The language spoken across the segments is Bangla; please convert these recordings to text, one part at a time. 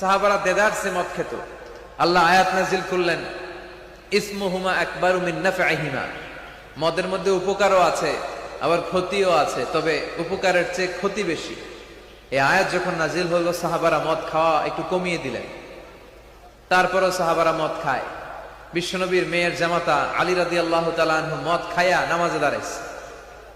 সাহাবারা দেদার সে মদ খেত। আল্লাহ আয়াত নাজিল করলেন, ইসমুহুমা একবার মিন নাফআহিমা মদের মধ্যে উপকারও আছে, আবার ক্ষতিও আছে, তবে উপকারের চেয়ে ক্ষতি বেশি। এই আয়াত যখন নাজিল হলো, সাহাবারা মদ খাওয়া একটু কমিয়ে দিলেন। তারপরও সাহাবারা মদ খায়। বিশ্বনবীর মেয়ের জামাতা আলী রাদি আল্লাহ তালাহ মদ খায়া নামাজে দাঁড়াইছে।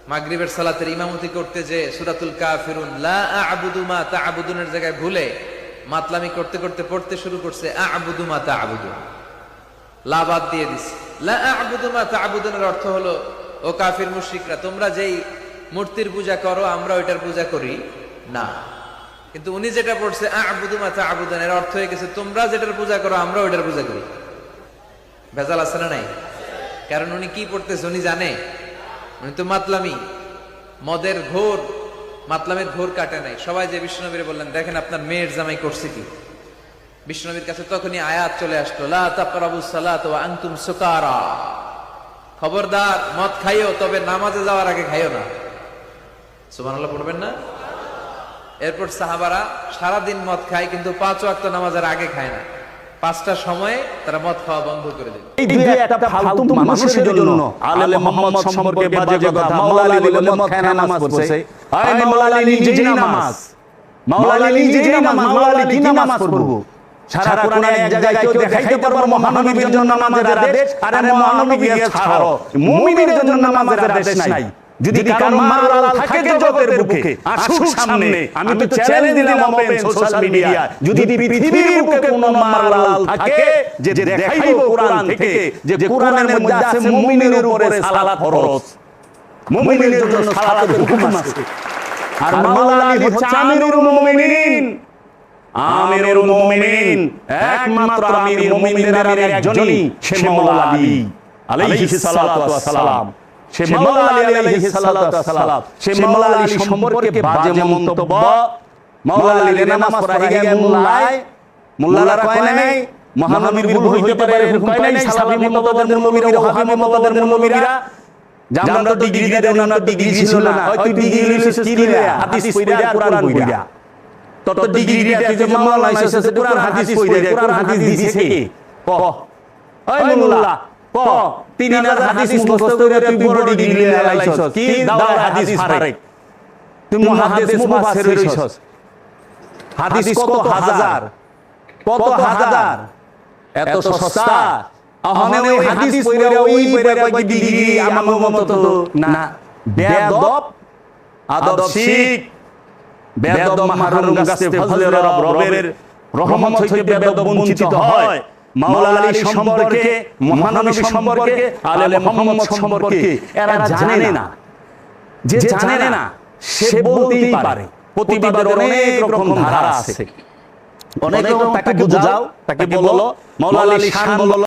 মাগরিবের সালাতের ইমামতি করতে যে সুরাতুল কাফিরুন লা আবুদু মা তাআবুদুনের জায়গায় ভুলে মাতলামি করতে করতে পড়তে শুরু করছে, আবুদু মা আবুদু লা বাদ দিয়ে দিছে। লা আবুদু মা তাআবুদুনের অর্থ হলো, ও কাফির মুশরিকরা, তোমরা যেই মূর্তির পূজা করো, আমরা ওইটার পূজা করি না। কিন্তু উনি যেটা পড়ছে, আবুদু মা তাআবুদুন এর অর্থ হয়ে গেছে, তোমরা যেটার পূজা করো, আমরা ওইটার পূজা করি। ভেজাল আছে না নাই? কারণ উনি কি পড়তেছে উনি জানে? উনি তো মাতলামি, মদের ঘোর মাতলামের ঘোর কাটে নাই। সবাই যে বিষ্ণনবীর বললেন, দেখেন আপনার মেয়ের জামাই করছে কি? বিষ্ণনবীর কাছে তখনই আয়াত চলে আসলো আনতুম সুকারা। খবরদার, মদ খাইও, তবে নামাজে যাওয়ার আগে খাইও না। সুবহানাল্লাহ, পড়বেন না? এরপর সাহাবারা সারাদিন মদ খায়, কিন্তু পাঁচ ওয়াক্ত নামাজের আগে খায় না। পাঁচটা সময়ে তারা মদ খাওয়া বন্ধ করে ফালতু মানুষের জন্য আলে মোহাম্মদ সম্পর্কে বাজে কথা মাওলা আলী বলে মদ খায় নামাজ পড়ছে। আয় মাওলা আলী নিজেই নামাজ। মাওলা আলী নিজেই নামাজ মাওলা আলী কি নামাজ পড়ব? সারা কোরআনে এক জায়গায় কেউ দেখাইতে পারব মহানবীর জন্য নামাজের আদেশ আরে মহানবী ছাড়ো। মুমিনের জন্য নামাজের আদেশ নাই। যদি কারও মারাল থাকে জগতের বুকে আসুক সামনে। আমি তো চ্যালেঞ্জ দিলাম ওপেন সোশ্যাল মিডিয়া যদি পৃথিবীর বুকে কোনো মারাল থাকে যে দেখাইবো কোরআন থেকে যে কোরআনের মধ্যে আছে মুমিনের উপরে সালাত ফরজ মুমিনের জন্য সালাতের হুকুম আছে। আর মাওলা আলী হচ্ছে আমিরুল মুমিনিন। আমিরুল মুমিনিন। একমাত্র আমির মুমিনদের আমির একজনই সে মাওলা আলী। আলাইহিস সালাতু ওয়াস সালাম সে মাওলা আলী আলাইহিস সালাতু ওয়াস সালাম সে মাওলা আলী সম্পর্কে বাজে মন্তব্য। মাওলা আলী নামাজ পড়াই গিয়ে মোল্লায় মোল্লারা কয় নাই? মহানবীর ভুল হইতে পারে কয় নাই সালাফি মতবাদের মুমিরা ওয়াহাবি মতবাদের যে আমরা ডিগ্রি ছিল না। হয়তো ডিগ্রি লিখছিস কি হাদিস পড়া কোরআন পড়া তোর ডিগ্রি দিয়ে তুই যে মামলা লাইসেন্স কোরআন হাদিস পড়া কোরআন হাদিস দিছে ক? ওই মোল্লা ক? তিন হাজার হাদিস মুখস্থ করে তুই বড় ডিগ্রি নিয়ে লাইছস কি দাওয়ার হাদিস ফারেক? তুই মুহাদ্দিস মুফাসসির হইছস। হাদিস কত হাজার? কত হাজার? এত সস্তা? আহনে ওই হাদিস পড়া ওই পড়া কয় ডিগ্রি আমার মত না। বেয়াদব আদব শিখ। বেয়াদব মাহরুম গাছে ফজলের রব রবের রহমত হইতে বেয়াদব বঞ্চিত হয়। মাওলা আলী সম্পর্কে মহানবী সম্পর্কে আলে মোহাম্মদ সম্পর্কে এরা জানে না। যে জানে না সে বলতেই পারে। প্রতিবাদের অনেক রকম ধারা আছে। অনেক তাকে বুঝাও তাকে বলো। মাওলা আলী শান বলো।